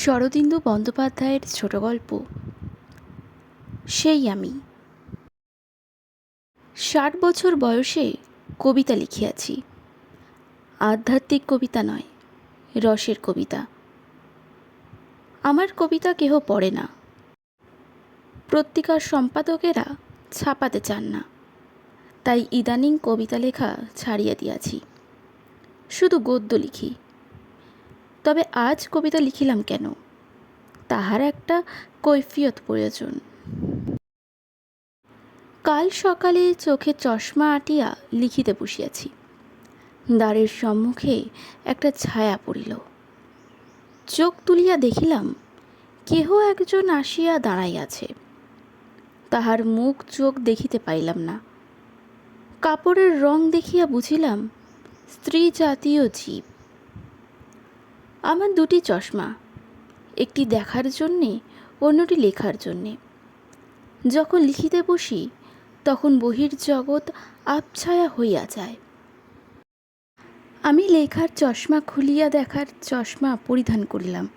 শরদিন্দু বন্দ্যোপাধ্যায়ের ছোট গল্প। সেই আমি। ষাট বছর বয়সে কবিতা লিখিয়াছি। আধ্যাত্মিক কবিতা নয়, রসের কবিতা। আমার কবিতা কেহ পড়ে না। পত্রিকার সম্পাদকেরা ছাপাতে চান না। তাই ইদানিং কবিতা লেখা ছাড়িয়া দিয়াছি। শুধু গদ্য লিখি। তবে আজ কবিতা লিখিলাম কেন? তাহার একটা কৈফিয়ত প্রয়োজন। কাল সকালে চোখে চশমা আটিয়া লিখিতে বসিয়াছি। দ্বারের সম্মুখে একটা ছায়া পড়িল। চোখ তুলিয়া দেখিলাম, কেহ একজন আসিয়া দাঁড়াইয়াছে। তাহার মুখ চোখ দেখিতে পাইলাম না। কাপড়ের রং দেখিয়া বুঝিলাম, স্ত্রী জাতীয় জীব। আমার দুটি চশমা, একটি দেখার জন্যে, অন্যটি লেখার জন্যে। যখন লিখিতে বসি, তখন বহির জগৎ আবছায়া হইয়া যায়। আমি লেখার চশমা খুলিয়া দেখার চশমা পরিধান করিলাম।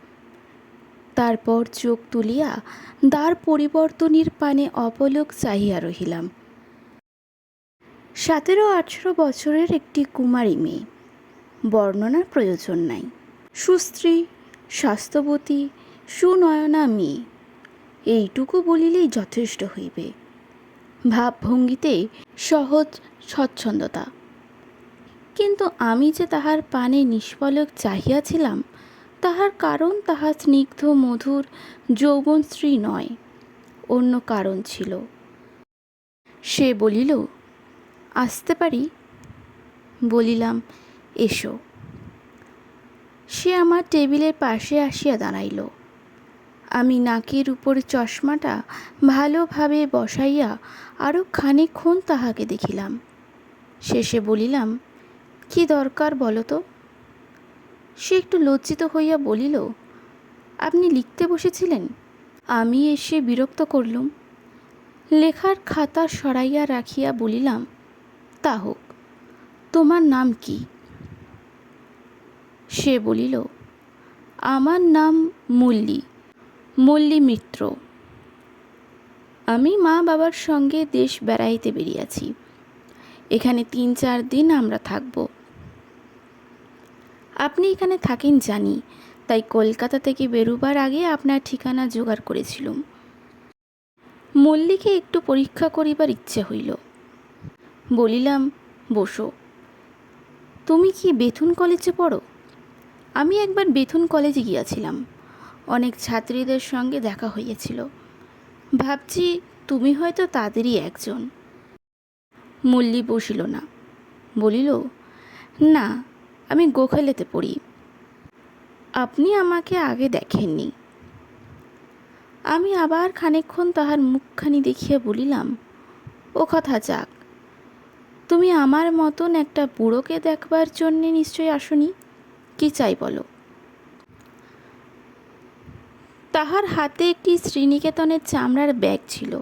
তারপর চোখ তুলিয়া দ্বার পরিবর্তনের পানে অপলক চাহিয়া রহিলাম। সতেরো আঠেরো বছরের একটি কুমারী মেয়ে, বর্ণনার প্রয়োজন নাই। সুস্ত্রী স্বাস্থ্যবতী, সুনয়না মেয়ে। এইটুকু বলিলেই যথেষ্ট হইবে। ভাবভঙ্গিতে সহজ স্বচ্ছন্দতা। কিন্তু আমি যে তাহার পানে নিষ্পলক চাহিয়াছিলাম, তাহার কারণ তাহার স্নিগ্ধ, মধুর যৌবনশ্রী নয়, অন্য কারণ ছিল। সে বলিল, আসতে পারি? বলিলাম, এসো। সে আমার টেবিলের পাশে আসিয়া দাঁড়াইল। আমি নাকের উপর চশমাটা ভালোভাবে বসাইয়া আরও খানিকক্ষণ তাহাকে দেখিলাম। শেষে বলিলাম, কি দরকার বলো তো? সে একটু লজ্জিত হইয়া বলিল, আপনি লিখতে বসেছিলেন? আমি এসে বিরক্ত করলুম। লেখার খাতা সরাইয়া রাখিয়া বলিলাম, তা হোক, তোমার নাম কি? সে বলিল, আমার নাম মল্লী মল্লী মিত্র। আমি মা বাবার সঙ্গে দেশ বেড়াইতে বেরিয়েছি। এখানে তিন চার দিন আমরা থাকব। আপনি এখানে থাকেন জানি, তাই কলকাতা থেকে বেরুবার আগে আপনার ঠিকানা জোগাড় করেছিলুম। মল্লিকে একটু পরীক্ষা করিবার ইচ্ছে হইল। বলিলাম, বসো। তুমি কি বেথুন কলেজে পড়ো? আমি একবার বেথুন কলেজে গিয়াছিলাম। অনেক ছাত্রীদের সঙ্গে দেখা হইয়াছিল ভাবছি, তুমি হয়তো তাদেরই একজন। মল্লি বসিল না। বলিল, না, আমি গোখালেতে পড়ি। আপনি আমাকে আগে দেখেননি। আমি আবার খানিকক্ষণ তাহার মুখখানি দেখিয়া বলিলাম, ও কথা যাক। তুমি আমার মতন একটা বুড়োকে দেখবার জন্যে নিশ্চয়ই আসনি? কি চাই বলো? তাহার হাতে একটি শ্রীনিকেতনের চামড়ার ব্যাগ ছিল।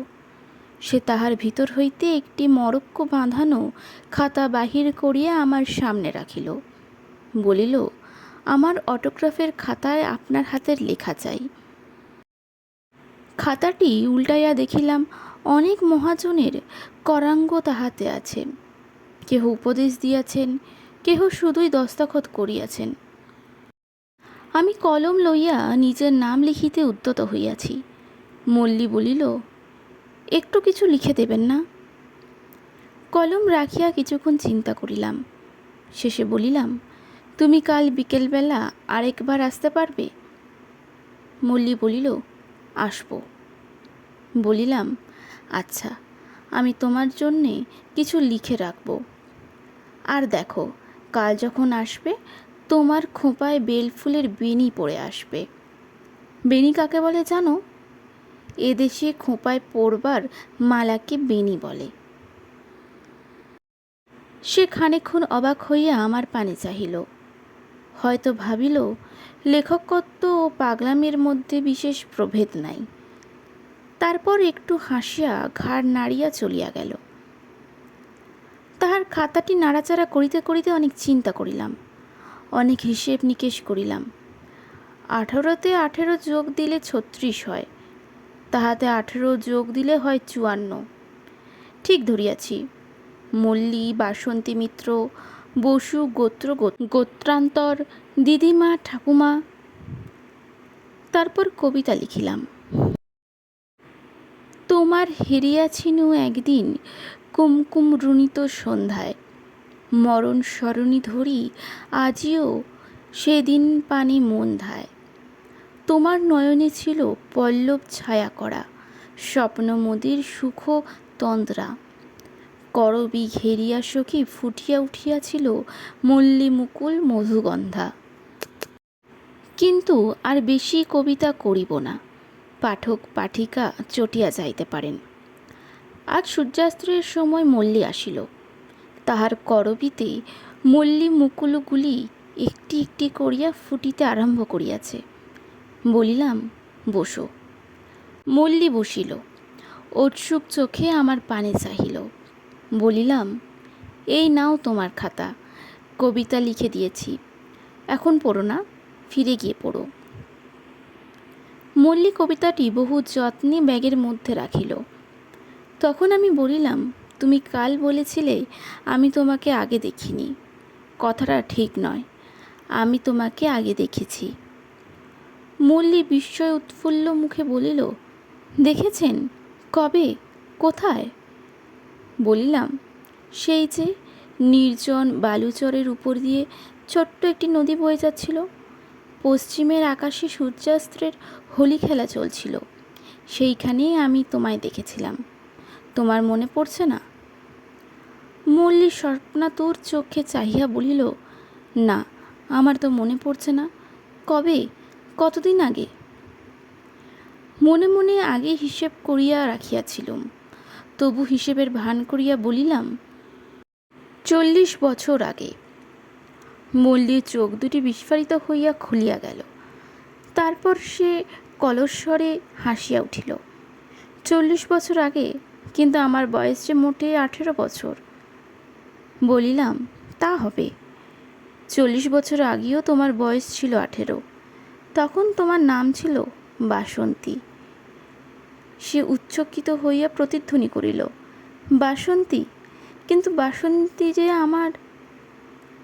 সে তাহার ভিতর হইতে একটি মরক্ক বাঁধানো খাতা বাহির করিয়া আমার সামনে রাখিল। বলিল, আমার অটোগ্রাফের খাতায় আপনার হাতের লেখা চাই। খাতাটি উল্টাইয়া দেখিলাম, অনেক মহাজনের করাঙ্গ তাহাতে আছে কেহ উপদেশ দিয়াছেন কেহ শুধুই দস্তখত করিয়াছেন। আমি কলম লইয়া নিজের নাম লিখিতে উদ্যত হইয়াছি। মল্লী বলিল, একটু কিছু লিখে দেবেন না? কলম রাখিয়া কিছুক্ষণ চিন্তা করিলাম। শেষে বলিলাম, তুমি কাল বিকেলবেলা আরেকবার আসতে পারবে? মল্লী বলিল, আসব। বলিলাম আচ্ছা আমি তোমার জন্যে কিছু লিখে রাখব। আর দেখো কাল যখন আসবে, তোমার খোঁপায় বেলফুলের বেনি পড়ে আসবে। বেনি কাকে বলে জানো? এদেশে খোঁপায় পড়বার মালাকে বেনি বলে। সে খানিক্ষণ অবাক হইয়া আমার পানে চাহিল। হয়তো ভাবিল, লেখকত্ব ও পাগলামের মধ্যে বিশেষ প্রভেদ নাই। তারপর একটু হাসিয়া ঘাড় নাড়িয়া চলিয়া গেল। খাতাটি নাড়াচাড়া করিতে করিতে অনেক চিন্তা করিলাম। অনেক হিসেব নিকেশ করিলাম। আঠারোতে আঠেরো যোগ দিলে ছত্রিশ হয়, তাহাতে আঠেরো যোগ দিলে হয় চুয়ান্ন। ঠিক ধরিয়াছি, মল্লী, বাসন্তী মিত্র, বসু, গোত্র গোত্রান্তর, দিদিমা, ঠাকুমা, তারপর কবিতা লিখিলাম। তোমার হেরিয়াছিনু একদিন কুমকুম রুণিত সন্ধ্যায়। মরণ স্মরণী ধরি আজিও সেদিন পানি মন ধায়। তোমার নয়নে ছিল পল্লব ছায়া করা, স্বপ্ন স্বপ্নমদির সুখ তন্দ্রা। করবি ঘেরিয়া সখী ফুটিয়া উঠিয়াছিল মল্লী মুকুল মধুগন্ধা। কিন্তু আর বেশি কবিতা করিব না, পাঠক পাঠিকা চটিয়া যাইতে পারেন। আজ সূর্যাস্তের সময় মল্লী আসিল। তাহার করবিতে মল্লী মুকুলগুলি একটি একটি করিয়া ফুটিতে আরম্ভ করিয়াছে। বলিলাম, বসো। মল্লী বসিল। উৎসুক চোখে আমার পানে চাহিল। বলিলাম, এই নাও তোমার খাতা। কবিতা লিখে দিয়েছি। এখন পড়ো না, ফিরে গিয়ে পড়ো। মল্লী কবিতাটি বহু যত্নে ব্যাগের মধ্যে রাখিল। তখন আমি বলিলাম, তুমি কাল বলেছিলে আমি তোমাকে আগে দেখিনি। কথাটা ঠিক নয়, আমি তোমাকে আগে দেখেছি। মল্লী বিস্ময় উৎফুল্ল মুখে বলিল, দেখেছেন? কবে? কোথায়? বলিলাম, সেই যে নির্জন বালুচরের উপর দিয়ে ছোট্ট একটি নদী বয়ে যাচ্ছিল। পশ্চিমের আকাশে সূর্যাস্তের হোলি খেলা চলছিল। সেইখানেই আমি তোমায় দেখেছিলাম। তোমার মনে পড়ছে না? মল্লী স্বপ্নাতুর চোখে চাহিয়া বলিল, না, আমার তো মনে পড়ছে না। কবে? কতদিন আগে? মনে মনে আগে হিসেব করিয়া রাখিয়াছিলুম। তবু হিসেবের ভান করিয়া বলিলাম, চল্লিশ বছর আগে। মল্লীর চোখ দুটি বিস্ফারিত হইয়া খুলিয়া গেল। তারপর সে কলস্বরে হাসিয়া উঠিল, চল্লিশ বছর আগে? কিন্তু আমার বয়স যে মোটে আঠেরো বছর। বলিলাম, তা হবে। চল্লিশ বছর আগেও তোমার বয়স ছিল আঠেরো। তখন তোমার নাম ছিল বাসন্তী। সে উচ্চকিত হইয়া প্রতিধ্বনি করিল, বাসন্তী, কিন্তু বাসন্তী যে আমার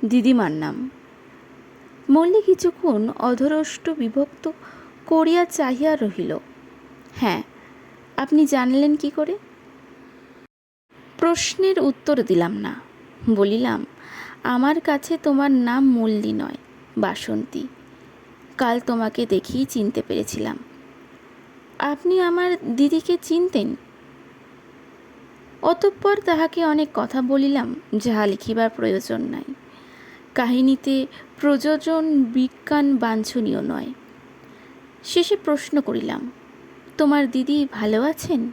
দিদিমার নাম। মল্লিক কিছুক্ষণ অধরষ্ট বিভক্ত করিয়া চাহিয়া রহিল হ্যাঁ আপনি জানলেন কি করে? প্রশ্নের উত্তর দিলাম না। বলিলাম, আমার কাছে তোমার নাম মল্লী নয়, বাসন্তী। কাল তোমাকে দেখেই চিনতে পেরেছিলাম। আপনি আমার দিদিকে চিনতেন? অতঃপর তাহাকে অনেক কথা বলিলাম, যাহা লিখিবার প্রয়োজন নাই। কাহিনীতে প্রযোজন, বিজ্ঞান বাঞ্ছনীয় নয়। শেষে প্রশ্ন করিলাম, তোমার দিদি ভালো আছেন?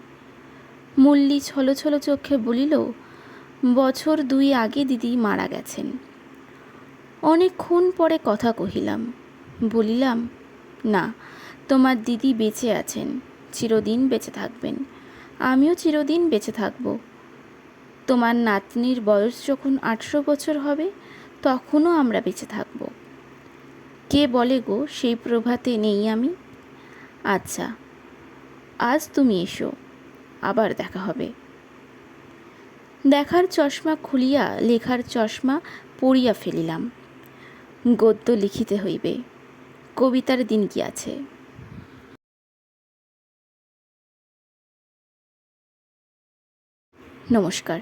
মল্লী ছলো ছলো চোখে বলিল, বছর দুই আগে দিদি মারা গেছেন। অনেকক্ষণ পরে কথা কহিলাম। বলিলাম, না, তোমার দিদি বেঁচে আছেন, চিরদিন বেঁচে থাকবেন। আমিও চিরদিন বেঁচে থাকব। তোমার নাতনির বয়স যখন আঠেরো বছর হবে, তখনও আমরা বেঁচে থাকব। কে বলে গো, সেই প্রভাতে নেই আমি? আচ্ছা আজ তুমি এসো। আবার দেখা হবে। দেখার চশমা খুলিয়া লেখার চশমা পড়িয়া ফেলিলাম। গদ্য লিখিতে হইবে। কবিতার দিন কি আছে? নমস্কার।